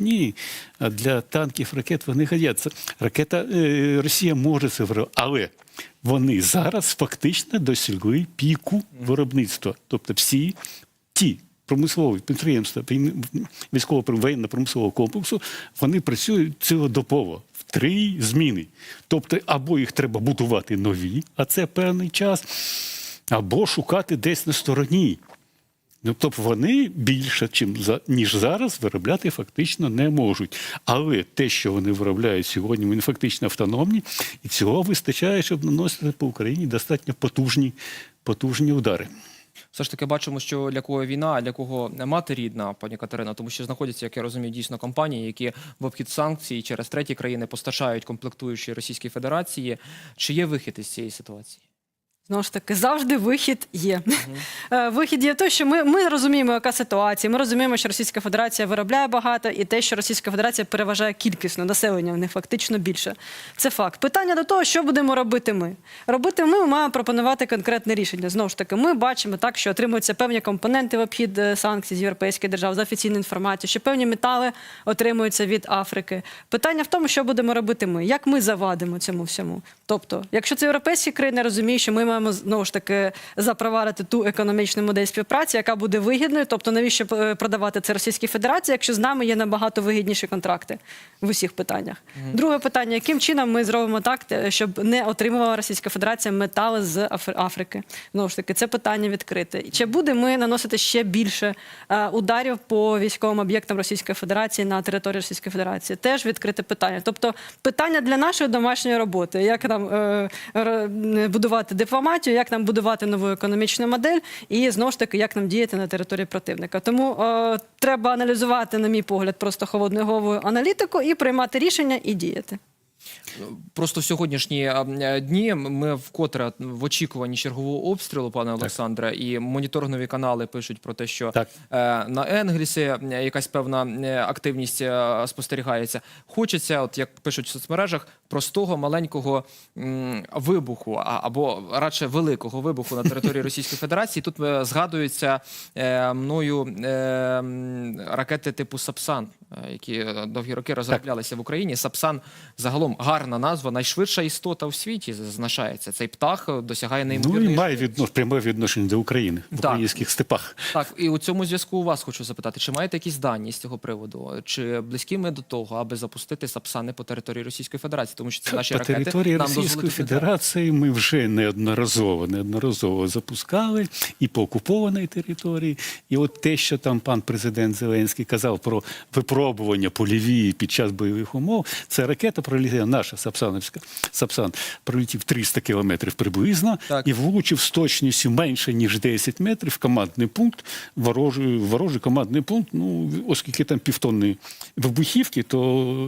ні. Для танків ракет вони годяться. Ракета е, Росія може це виробляти, але вони зараз фактично досягли піку виробництва. Тобто всі ті промислові підприємства військово воєнно-промислового комплексу вони працюють цілодобово три зміни. Тобто, або їх треба будувати нові, а це певний час, або шукати десь на стороні. Ну, тобто вони більше, ніж зараз, виробляти фактично не можуть. Але те, що вони виробляють сьогодні, вони фактично автономні, і цього вистачає, щоб наносити по Україні достатньо потужні, потужні удари. Все ж таки бачимо, що для кого війна, а для кого мати рідна, пані Катерина, тому що знаходяться, як я розумію, дійсно компанії, які в обхід санкцій через треті країни постачають комплектуючі Російській Федерації. Чи є вихід із цієї ситуації? Знову ж таки, завжди вихід є. Е, Вихід є в те, що ми, ми розуміємо, яка ситуація. Ми розуміємо, що Російська Федерація виробляє багато, і те, що Російська Федерація переважає кількісно населення, в них фактично більше. Це факт. Питання до того, що будемо робити ми. Робити ми, ми маємо пропонувати конкретне рішення. Знову ж таки, ми бачимо так, що отримуються певні компоненти в обхід е, санкцій з європейських держав за офіційною інформацією, що певні метали отримуються від Африки. Питання в тому, що будемо робити ми, як ми завадимо цьому всьому. Тобто, якщо це європейські країни, розуміють, що ми маємо знову ж таки запровадити ту економічну модель співпраці, яка буде вигідною. Тобто, навіщо е, продавати це Російській Федерації, якщо з нами є набагато вигідніші контракти в усіх питаннях. Друге питання: яким чином ми зробимо так, щоб не отримувала Російська Федерація метали з Афри- Африки? Знову ж таки, це питання відкрите. Чи буде ми наносити ще більше е, ударів по військовим об'єктам Російської Федерації на території Російської Федерації? Теж відкрите питання. Тобто, питання для нашої домашньої роботи, як нам е, будувати дипломатію, як нам будувати нову економічну модель, і знову ж таки, як нам діяти на території противника. Тому е, треба аналізувати, на мій погляд, просто холодною головою аналітику і приймати рішення і діяти. Просто в сьогоднішні е, дні ми вкотре в очікуванні чергового обстрілу, пане Олександре, і моніторингові канали пишуть про те, що Так. е, на Енгельсі е, якась певна активність спостерігається. Хочеться, от як пишуть в соцмережах, простого маленького вибуху, або радше великого вибуху на території Російської Федерації. Тут згадуються мною ракети типу Сапсан, які довгі роки розроблялися в Україні. Сапсан загалом гарна назва, найшвидша істота у світі зазначається. Цей птах досягає Ну і має відно, пряме відношення до України в Так. українських степах. так, і у цьому зв'язку у вас хочу запитати, чи маєте якісь дані з цього приводу? Чи близькі ми до того, аби запустити сапсани по території Російської Федерації? Тому що це наші По ракети території нам Російської. Федерації ми вже неодноразово неодноразово запускали і по окупованій території. І от те, що там пан президент Зеленський казав про випробування польові під час бойових умов, це ракета пролітає наша Сапсановська Сапсан пролетів 300 кілометрів приблизно Так. і влучив з точністю менше ніж 10 метрів командний пункт. Ворожий, ворожий командний пункт. Ну оскільки там півтонни вибухівки, то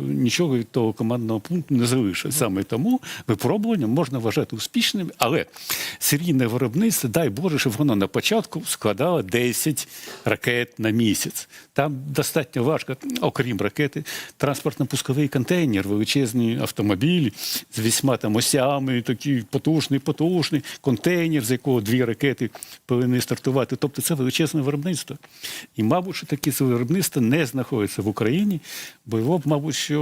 нічого від того командного пункту не залишить. Саме тому випробування можна вважати успішним, але серійне виробництво, дай Боже, щоб воно на початку складало 10 ракет на місяць. Там достатньо важко, окрім ракети, транспортно-пусковий контейнер, величезний автомобіль з вісьма там осями, такий потужний, потужний контейнер, з якого дві ракети повинні стартувати. Тобто це величезне виробництво. І, мабуть, що таке це виробництво не знаходиться в Україні, бо його, б, мабуть, що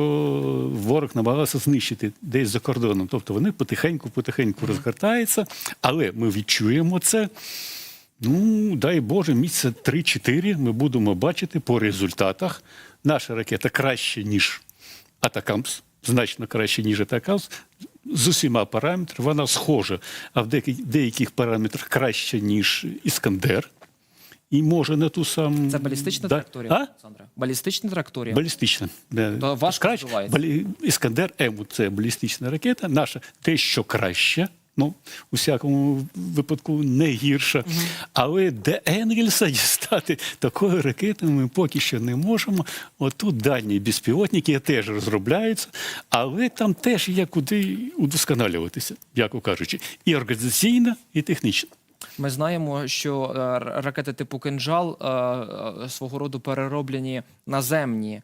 ворог намагався знищити десь за кордоном. Тобто вони потихеньку-потихеньку розгортаються, але ми відчуємо це. Ну, дай Боже, місяця 3-4 ми будемо бачити по результатах. Наша ракета краще, ніж Атакамс, значно краще, ніж Атакамс, з усіма параметрами. Вона схожа, а в деяких, параметрах краще, ніж Іскандер. І може на ту саму. Це балістична Да. траєкторія, Олександра? Балістична траєкторія. Балістична. Да. То важко Краще. Балі... Іскандер М це балістична ракета. Наша те, що краще. Ну, у всякому випадку не гірша. Але де Енгельса дістати такої ракети ми поки що не можемо. Отут дальні безпілотники теж розробляються, але там теж є куди удосконалюватися, яко кажучи, і організаційно, і технічно. Ми знаємо, що е, ракети типу кинжал е, е, свого роду перероблені наземні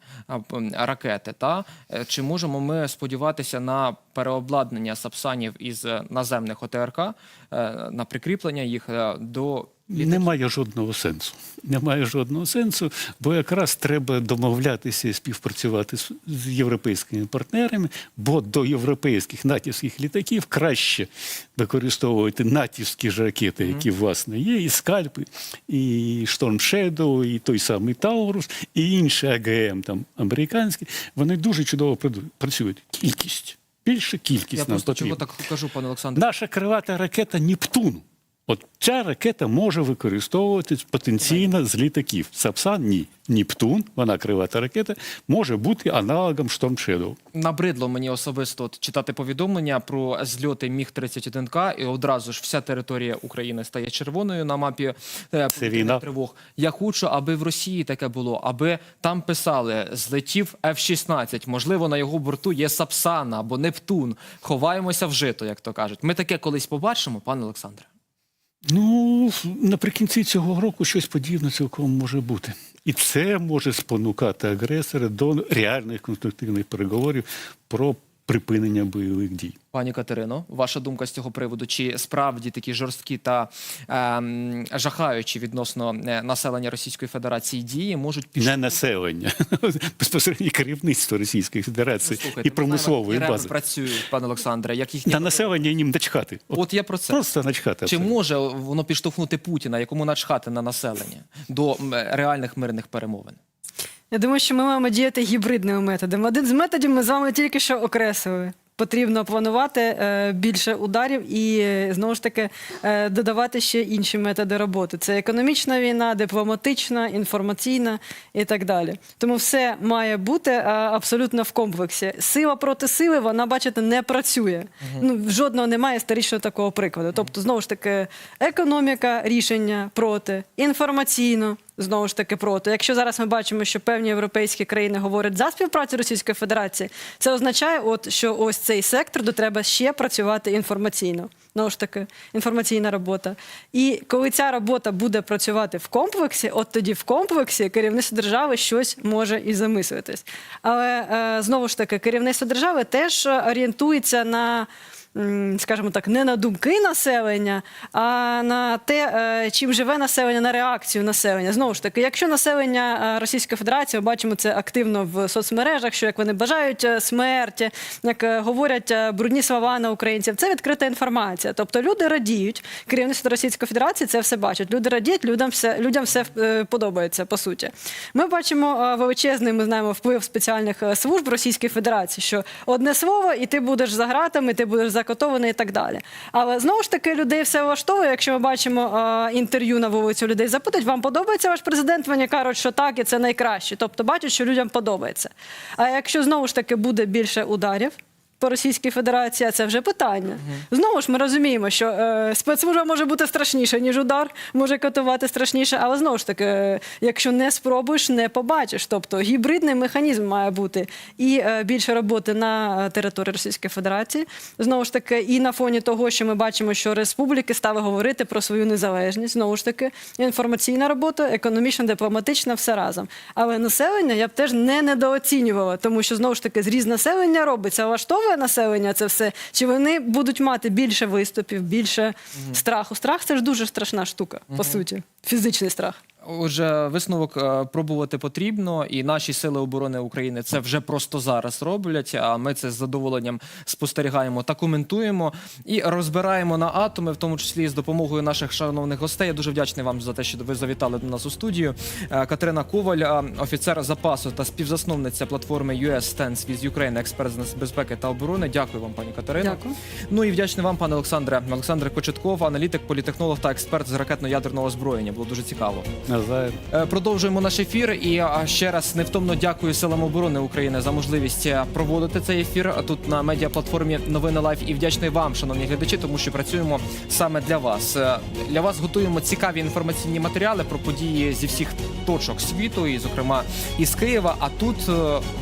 ракети. Та чи можемо ми сподіватися на переобладнання сапсанів із наземних ОТРК, на прикріплення їх до Немає жодного сенсу. Немає жодного сенсу, бо якраз треба домовлятися і співпрацювати з, з європейськими партнерами, бо до європейських натівських літаків краще використовувати натівські ж ракети, які власне є, і скальпи, і Shadow, і той самий Таурус, і інші АГМ там американські. Вони дуже чудово працюють. Кількість. Більше кількість Я нам просто потрібна. чого так кажу, пане Олександре. Наша крилата ракета Нептун. От ця ракета може використовуватись потенційно з літаків. Сапсан ні. Нептун, вона крилата ракета, може бути аналогом Shadow. Набридло мені особисто от читати повідомлення про зльоти Міг 31 к і одразу ж вся територія України стає червоною на мапі е, війна. тривог. Я хочу, аби в Росії таке було, аби там писали злетів F-16, можливо, на його борту є Сапсана або Нептун. Ховаємося в жито, як то кажуть. Ми таке колись побачимо, пане Олександре. Ну, наприкінці цього року щось подібне цілком може бути. І це може спонукати агресора до реальних конструктивних переговорів про припинення бойових дій. Пані Катерино, ваша думка з цього приводу? Чи справді такі жорсткі та ем, жахаючі відносно е, населення Російської Федерації дії можуть піш... Не населення, безпосередньо керівництво Російської Федерації Слухайте, і промислової знаємо, як бази. працюють, пане Олександре, як їхні На населення їм начхати. От От я про це. Просто начхати. Чи може воно підштовхнути Путіна, якому начхати на населення до реальних мирних перемовин? Я думаю, що ми маємо діяти гібридними методами. Один з методів ми з вами тільки що окреслили. Потрібно планувати е, більше ударів і е, знову ж таки е, додавати ще інші методи роботи. Це економічна війна, дипломатична, інформаційна і так далі. Тому все має бути абсолютно в комплексі. Сила проти сили, вона, бачите, не працює. Ну, жодного немає історичного такого прикладу. Тобто, знову ж таки, економіка рішення проти, інформаційно знову ж таки проти. Якщо зараз ми бачимо, що певні європейські країни говорять за співпрацю Російської Федерації, це означає, от що ось цей сектор, де треба ще працювати інформаційно. Знову ж таки, інформаційна робота. І коли ця робота буде працювати в комплексі, от тоді в комплексі керівництво держави щось може і замислитись. Але е, знову ж таки, керівництво держави теж орієнтується на скажімо так, не на думки населення, а на те, е, чим живе населення, на реакцію населення. Знову ж таки, якщо населення е, Російської Федерації, ми бачимо це активно в соцмережах, що як вони бажають е, смерті, як говорять брудні слова на українців, це відкрита інформація. Тобто люди радіють, керівництво Російської Федерації це все бачить. Люди радіють, людям все, людям все подобається, по суті. Ми бачимо величезний, ми знаємо, вплив спеціальних служб Російської Федерації, що одне слово, і ти будеш за гратами, ти будеш закотований і так далі. Але знову ж таки людей все влаштовує. Якщо ми бачимо е, інтерв'ю на вулицю, людей запитують, вам подобається ваш президент? Вони кажуть, що так, і це найкраще. Тобто бачать, що людям подобається. А якщо знову ж таки буде більше ударів. По Російській Федерації це вже питання. Знову ж ми розуміємо, що е, спецслужба може бути страшніша, ніж удар, може катувати страшніше, але знову ж таки, е, якщо не спробуєш, не побачиш. Тобто гібридний механізм має бути і е, більше роботи на е, території Російської Федерації. Знову ж таки, і на фоні того, що ми бачимо, що республіки стали говорити про свою незалежність. Знову ж таки, інформаційна робота, економічна, дипломатична, все разом. Але населення я б теж не недооцінювала, тому що знову ж таки зріз населення робиться, влаштовує населення це все. Чи вони будуть мати більше виступів, більше страху? Страх це ж дуже страшна штука, по суті, фізичний страх. Отже, висновок е, пробувати потрібно, і наші сили оборони України це вже просто зараз роблять. А ми це з задоволенням спостерігаємо та коментуємо і розбираємо на атоми, в тому числі з допомогою наших шановних гостей. Я дуже вдячний вам за те, що ви завітали до нас у студію. Е, Катерина Коваль, е, офіцер запасу та співзасновниця платформи US Stance with Ukraine, експерт з безпеки та оборони. Дякую вам, пані Катерино. Дякую. Ну і вдячний вам, пане Олександре. Олександр Кочетков, аналітик, політехнолог та експерт з ракетно-ядерного озброєння. Було дуже цікаво. Назаєм. Е, Продовжуємо наш ефір. І ще раз невтомно дякую силам оборони України за можливість е, проводити цей ефір тут на медіаплатформі Новини Лайф. І вдячний вам, шановні глядачі, тому що працюємо саме для вас. Е, Для вас готуємо цікаві інформаційні матеріали про події зі всіх точок світу, і зокрема із Києва. А тут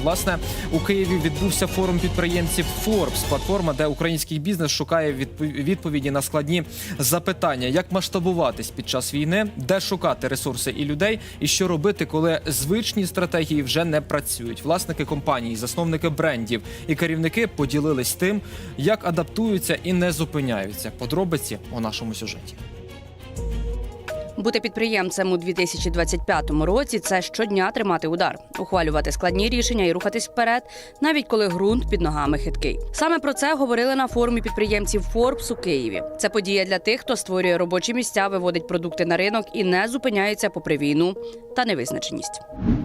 власне у Києві відбувся форум підприємців Forbes, платформа, де український бізнес шукає відпов- відповіді на складні запитання, як масштабуватись під час війни, де шукати ресурси і людей, і що робити, коли звичні стратегії вже не працюють. Власники компаній, засновники брендів і керівники поділились тим, як адаптуються і не зупиняються. Подробиці у нашому сюжеті. Бути підприємцем у 2025 році це щодня тримати удар, ухвалювати складні рішення і рухатись вперед, навіть коли ґрунт під ногами хиткий. Саме про це говорили на форумі підприємців Forbes у Києві. Це подія для тих, хто створює робочі місця, виводить продукти на ринок і не зупиняється попри війну та невизначеність.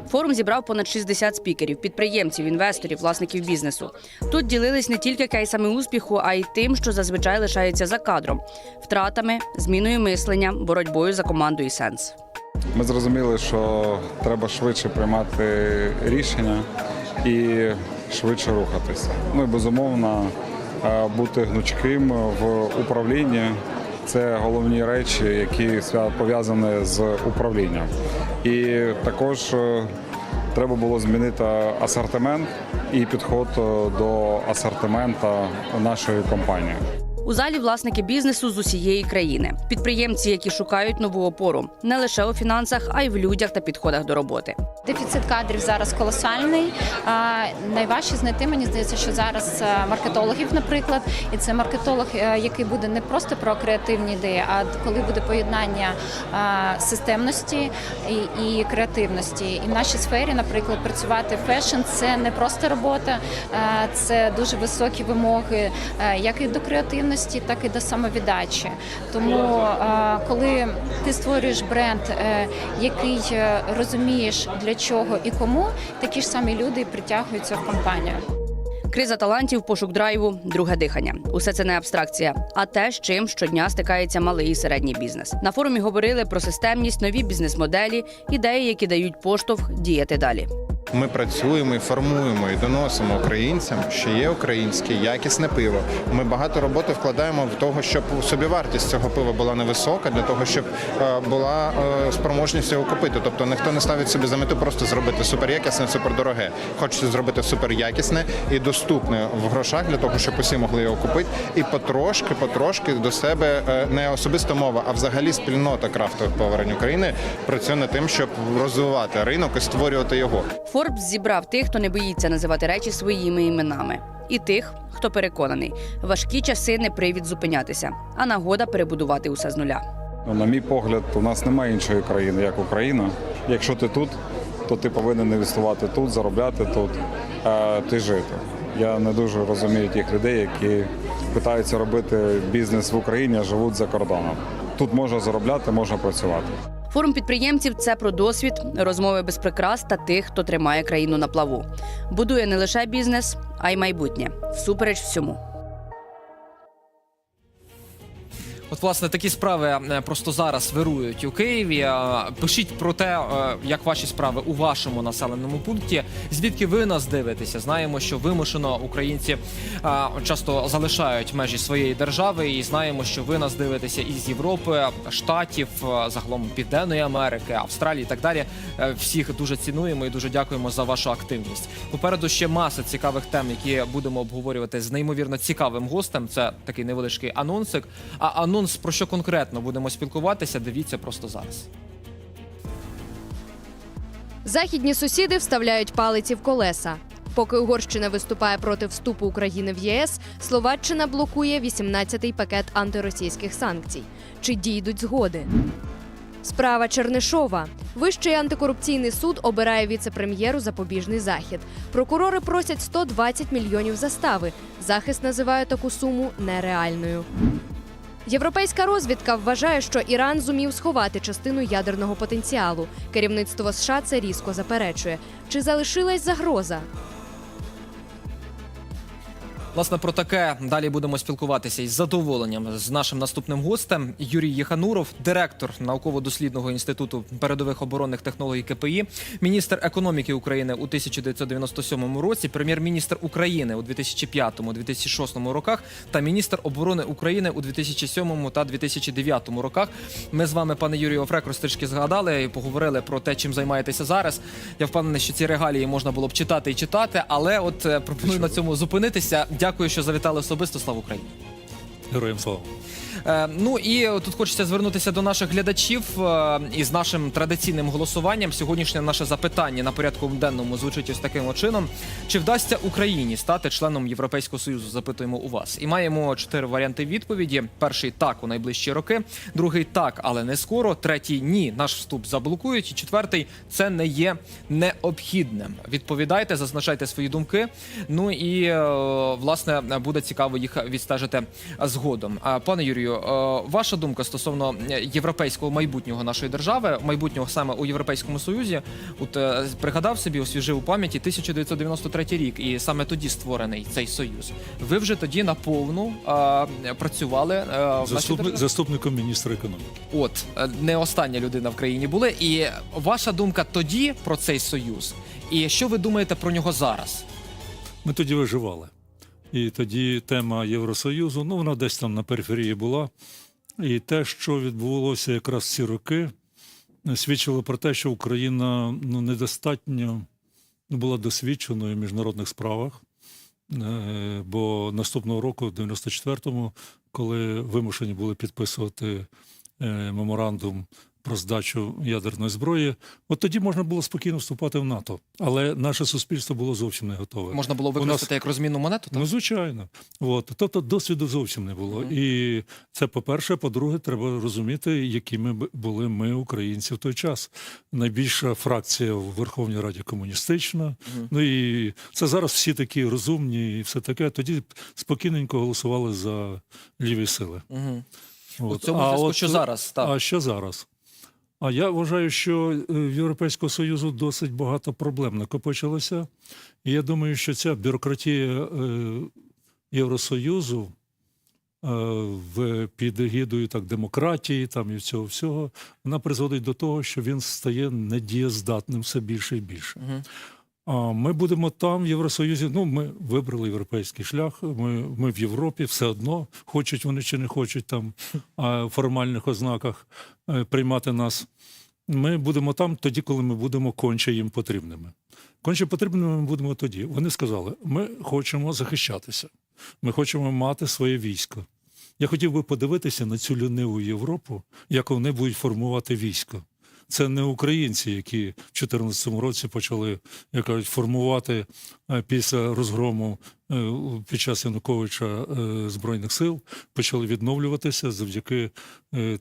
Форум зібрав понад 60 спікерів, підприємців, інвесторів, власників бізнесу. Тут ділились не тільки кейсами успіху, а й тим, що зазвичай лишається за кадром, втратами, зміною мислення, боротьбою за команду і сенс. Ми зрозуміли, що треба швидше приймати рішення і швидше рухатися. Ну і безумовно е, бути гнучким в управлінні. Це головні речі, які пов'язані з управлінням. І також е, треба було змінити асортимент і підход е, до асортимента нашої компанії. У залі власники бізнесу з усієї країни, підприємці, які шукають нову опору не лише у фінансах, а й в людях та підходах до роботи. Дефіцит кадрів зараз колосальний. Найважче знайти, мені здається, що зараз е, маркетологів, наприклад, і це маркетолог, е, який буде не просто про креативні ідеї, а коли буде поєднання системності і, креативності. І в нашій сфері, наприклад, працювати фешн це не просто робота, це дуже високі вимоги, е, як і до креативності, так і до самовіддачі. Тому, е, коли ти створюєш бренд, е, який е, розумієш для чого і кому, такі ж самі люди притягуються в компанію. Криза талантів, пошук драйву, друге дихання. Усе це не абстракція, а те, з чим щодня стикається малий і середній бізнес. На форумі говорили про системність, нові бізнес-моделі, ідеї, які дають поштовх діяти далі. Ми працюємо і формуємо і доносимо українцям, що є українське якісне пиво. Ми багато роботи вкладаємо в того, щоб собівартість цього пива була невисока, для того, щоб е, була е, спроможність його купити. Тобто ніхто не ставить собі за мету просто зробити суперякісне, супердороге. Хочеться зробити суперякісне і доступне в грошах для того, щоб усі могли його купити. І потрошки, потрошки до себе е, не особиста мова, а взагалі спільнота крафтових поварень України працює над тим, щоб розвивати ринок і створювати його. Форбс зібрав тих, хто не боїться називати речі своїми іменами, і тих, хто переконаний, важкі часи не привід зупинятися, а нагода перебудувати усе з нуля. Ну, На мій погляд, у нас немає іншої країни, як Україна. Якщо ти тут, то ти повинен інвестувати тут, заробляти тут, а ти жити. Я не дуже розумію тих людей, які питаються робити бізнес в Україні, а живуть за кордоном. Тут можна заробляти, можна працювати. Форум підприємців це про досвід, розмови без прикрас та тих, хто тримає країну на плаву. Будує не лише бізнес, а й майбутнє. Всупереч всьому. От, власне, такі справи е, просто зараз вирують у Києві. Е, Пишіть про те, е, як ваші справи у вашому населеному пункті. Звідки ви нас дивитеся? Знаємо, що вимушено українці часто залишають межі своєї держави, і знаємо, що ви нас дивитеся із Європи, Штатів, загалом Південної Америки, Австралії і так далі. Всіх дуже цінуємо і дуже дякуємо за вашу активність. Попереду ще маса цікавих тем, які будемо обговорювати з неймовірно цікавим гостем. Це такий невеличкий анонсик. А анонс про що конкретно будемо спілкуватися? Дивіться просто зараз. Західні сусіди вставляють палиці в колеса. Поки Угорщина виступає проти вступу України в ЄС, Словаччина блокує 18-й пакет антиросійських санкцій. Чи дійдуть згоди? Справа Чернишова. Вищий антикорупційний суд обирає віце-прем'єру запобіжний захід. Прокурори просять 120 мільйонів застави. Захист називає таку суму нереальною. Європейська розвідка вважає, що Іран зумів сховати частину ядерного потенціалу. Керівництво США це різко заперечує. Чи залишилась загроза? Власне, про таке далі будемо спілкуватися із задоволенням з нашим наступним гостем Юрій Єхануров, директор науково-дослідного інституту передових оборонних технологій КПІ, міністр економіки України у 1997 році, прем'єр-міністр України у 2005-2006 роках та міністр оборони України у 2007 та 2009 роках. Ми з вами, пане Юрію Офрекрос, трішки згадали і поговорили про те, чим займаєтеся зараз. Я впевнений, що ці регалії можна було б читати і читати, але от е, пропоную на цьому зупинитися. Дякую, що завітали особисто. Слава Україні! Героям слава. Е, ну і тут хочеться звернутися до наших глядачів е, із нашим традиційним голосуванням. Сьогоднішнє наше запитання на порядку денному звучить ось таким чином: чи вдасться Україні стати членом Європейського союзу? Запитуємо у вас. І маємо чотири варіанти відповіді: перший так у найближчі роки, другий так, але не скоро. Третій ні, наш вступ заблокують. І четвертий це не є необхідним. Відповідайте, зазначайте свої думки. Ну і е, власне буде цікаво їх відстежити згодом. Пане Юрію, е, ваша думка стосовно е, європейського майбутнього нашої держави, майбутнього саме у Європейському Союзі, от е, пригадав собі, освіжив у пам'яті 1993 рік, і саме тоді створений цей союз. Ви вже тоді наповну працювали Заступник, заступником міністра економіки. От не остання людина в країні були. І ваша думка тоді про цей союз, і що ви думаєте про нього зараз? Ми тоді виживали. І тоді тема Євросоюзу, ну вона десь там на периферії була. І те, що відбувалося якраз ці роки, свідчило про те, що Україна ну, недостатньо була досвідченою в міжнародних справах. Е, Бо наступного року, в 94-му, коли вимушені були підписувати е, меморандум про здачу ядерної зброї, от тоді можна було спокійно вступати в НАТО. Але наше суспільство було зовсім не готове. Можна було У нас- як розмінну монету? Так? Ну, звичайно. От. Тобто досвіду зовсім не було. І це по-перше, по-друге, треба розуміти, якими були ми, українці, в той час. Найбільша фракція в Верховній Раді комуністична. Ну і це зараз всі такі розумні і все таке. Тоді спокійненько голосували за ліві сили. Угу. От. У цьому зв'язку, що зараз, так. А що зараз? А я вважаю, що е, в Європейського Союзу досить багато проблем накопичилося. І я думаю, що ця бюрократія е, Євросоюзу е, в під егідою так, демократії там, і цього всього, вона призводить до того, що він стає недієздатним все більше і більше. Мгм. Ми будемо там, в Євросоюзі. Ну, ми вибрали європейський шлях. Ми, ми в Європі все одно, хочуть вони чи не хочуть там в формальних ознаках е, приймати нас. Ми будемо там тоді, коли ми будемо конче їм потрібними. Конче потрібними ми будемо тоді. Вони сказали: ми хочемо захищатися, ми хочемо мати своє військо. Я хотів би подивитися на цю ліниву Європу, як вони будуть формувати військо. Це не українці, які в 2014 році почали як кажуть, формувати е, після розгрому е, під час Януковича е, збройних сил, почали відновлюватися завдяки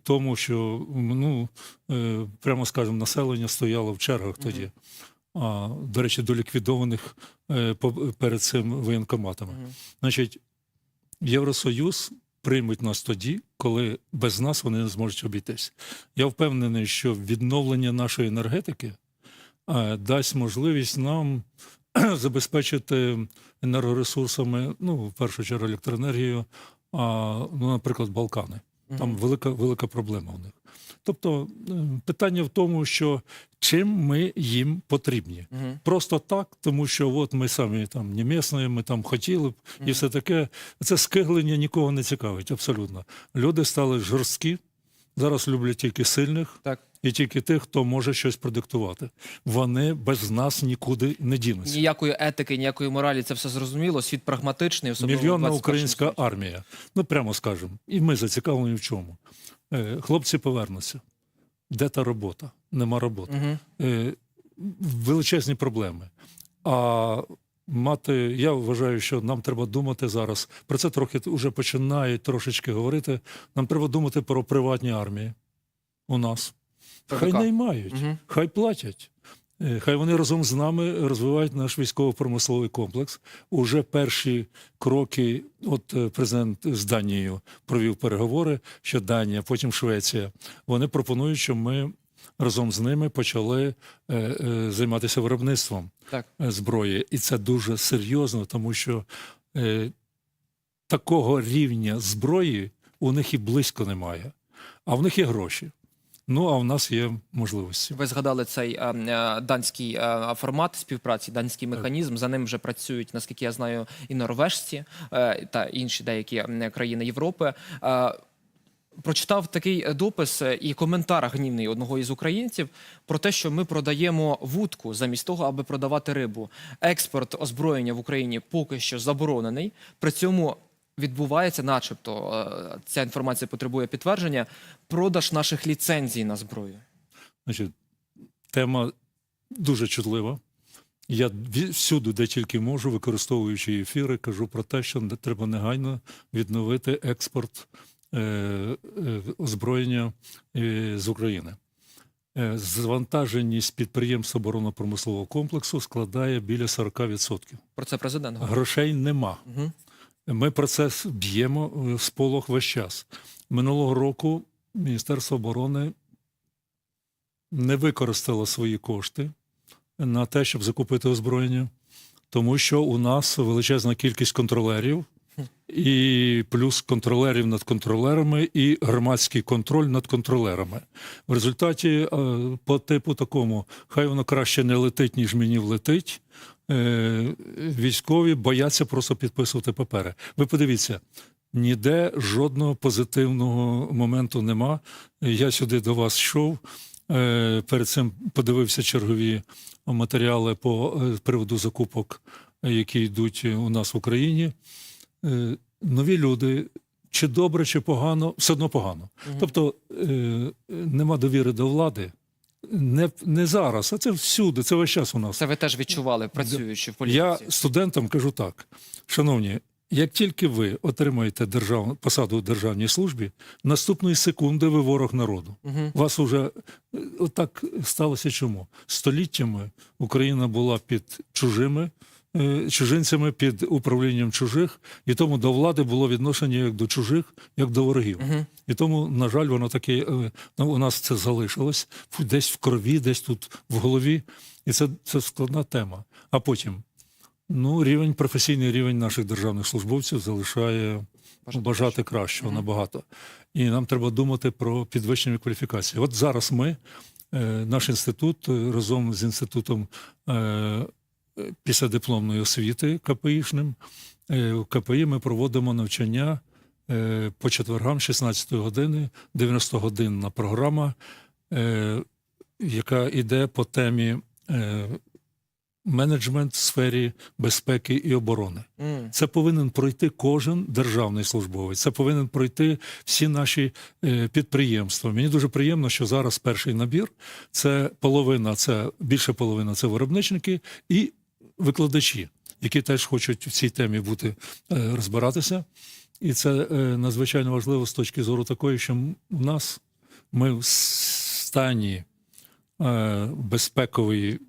тому, що ну прямо скажемо, населення стояло в чергах тоді. А, до речі, до ліквідованих перед цим воєнкоматами. Значить, Євросоюз приймуть нас тоді, коли без нас вони не зможуть обійтись. Я впевнений, що відновлення нашої енергетики е, дасть можливість нам забезпечити енергоресурсами, ну, в першу чергу, електроенергію, ну, наприклад, Балкани. Там велика, велика проблема у них. Тобто е, питання в тому, що чим ми їм потрібні. Мгм. Просто так, тому що от ми самі там не місні, ми там хотіли б, і все таке. Це скиглення нікого не цікавить, абсолютно. Люди стали жорсткі, зараз люблять тільки сильних Так. І тільки тих, хто може щось продиктувати. Вони без нас нікуди не дінуться. Ніякої етики, ніякої моралі, це все зрозуміло. Світ прагматичний, особливо Мільйонна українська армія. Ну, прямо скажемо. І ми зацікавлені в чому. Е, Хлопці повернуться. Де та робота? Нема роботи. Е, Величезні проблеми. А мати, я вважаю, що нам треба думати зараз. Про це трохи вже починають трошечки говорити. Нам треба думати про приватні армії у нас. Хай наймають, Мгм. хай платять. Е, Хай вони разом з нами розвивають наш військово-промисловий комплекс. Уже перші кроки, от е, президент з Данією провів переговори, що Данія, потім Швеція. Вони пропонують, щоб ми разом з ними почали е, е, займатися виробництвом Так. зброї. І це дуже серйозно, тому що е, такого рівня зброї у них і близько немає. А в них є гроші. Ну, а в нас є можливості. Ви згадали цей е, е, данський е, формат співпраці, данський механізм. За ним вже працюють, наскільки я знаю, і норвежці е, та інші деякі країни Європи. Е, Прочитав такий допис і коментар гнівний одного із українців про те, що ми продаємо вудку замість того, аби продавати рибу. Експорт озброєння в Україні поки що заборонений. При цьому відбувається, начебто, е, ця інформація потребує підтвердження, продаж наших ліцензій на зброю. Значить, тема дуже чутлива. Я всюди, де тільки можу, використовуючи ефіри, кажу про те, що треба негайно відновити експорт е, е, озброєння е, з України. Е, Завантаженість підприємств оборонно-промислового комплексу складає біля 40%. Про це президент говорить. Грошей нема. Мгм. Ми про це б'ємо е, в сполох весь час. Минулого року Міністерство оборони не використало свої кошти на те, щоб закупити озброєння, тому що у нас величезна кількість контролерів, і плюс контролерів над контролерами, і громадський контроль над контролерами. В результаті, е, по типу такому, хай воно краще не летить, ніж мені влетить. Е, Військові бояться просто підписувати папери. Ви подивіться, ніде жодного позитивного моменту нема. Я сюди до вас йшов. е, Перед цим подивився чергові матеріали по е, приводу закупок, які йдуть у нас в Україні. Нові люди, чи добре, чи погано, все одно погано. Тобто нема довіри до влади. Не, не зараз, а це всюди, це весь час у нас. Це ви теж відчували, працюючи в політиці. Я студентам кажу так: шановні, як тільки ви отримаєте держав... посаду у державній службі, наступної секунди ви ворог народу. Угу. Вас уже так отак сталося чому? Століттями Україна була під чужими. Е, Чужинцями під управлінням чужих, і тому до влади було відношення як до чужих, як до ворогів. Мгм. І тому, на жаль, воно таке е, ну, у нас це залишилось десь в крові, десь тут в голові. І це, це складна тема. А потім, ну, рівень, професійний рівень наших державних службовців залишає Бажати бажати кращого набагато. І нам треба думати про підвищення кваліфікації. От зараз ми, е, наш інститут, разом з інститутом післядипломної освіти КПІшним, е, в КПІ ми проводимо навчання е, по четвергам 16 години, 90-годинна програма, е, яка йде по темі е, менеджмент в сфері безпеки і оборони. Це повинен пройти кожен державний службовець. Це повинен пройти всі наші е, підприємства. Мені дуже приємно, що зараз перший набір це половина, це більше половина це виробничники і викладачі, які теж хочуть в цій темі бути е, розбиратися. І це е, надзвичайно важливо з точки зору такої, що в нас ми в стані е, безпекової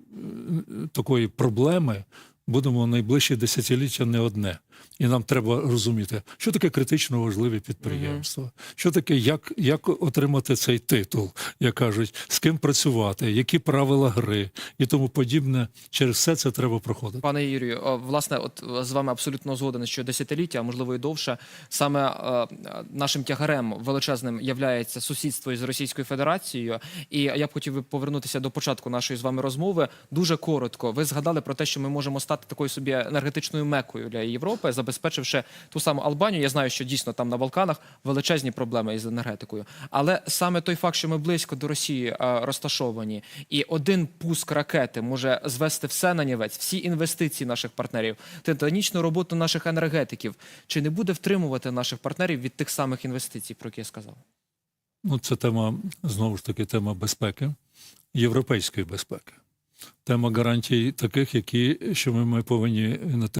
такої проблеми будемо найближчі десятиліття не одне. І нам треба розуміти, що таке критично важливі підприємства, що таке, як, як отримати цей титул, як кажуть, з ким працювати, які правила гри і тому подібне. Через все це треба проходити. Пане Юрію, власне, от е, з вами абсолютно згоден, що десятиліття, а можливо і довше, саме е, е, нашим тягарем величезним являється сусідство із Російською Федерацією. І я б хотів би повернутися до початку нашої з вами розмови. Дуже коротко. Ви згадали про те, що ми можемо стати такою собі енергетичною мекою для Європи, забезпечивши ту саму Албанію. Я знаю, що дійсно там на Балканах величезні проблеми із енергетикою. Але саме той факт, що ми близько до Росії е, розташовані, і один пуск ракети може звести все на нівець, всі інвестиції наших партнерів, титанічну роботу наших енергетиків, чи не буде втримувати наших партнерів від тих самих інвестицій, про які я сказав? Ну, це тема знову ж таки тема безпеки, європейської безпеки. Тема гарантій таких, які що ми, ми повинні на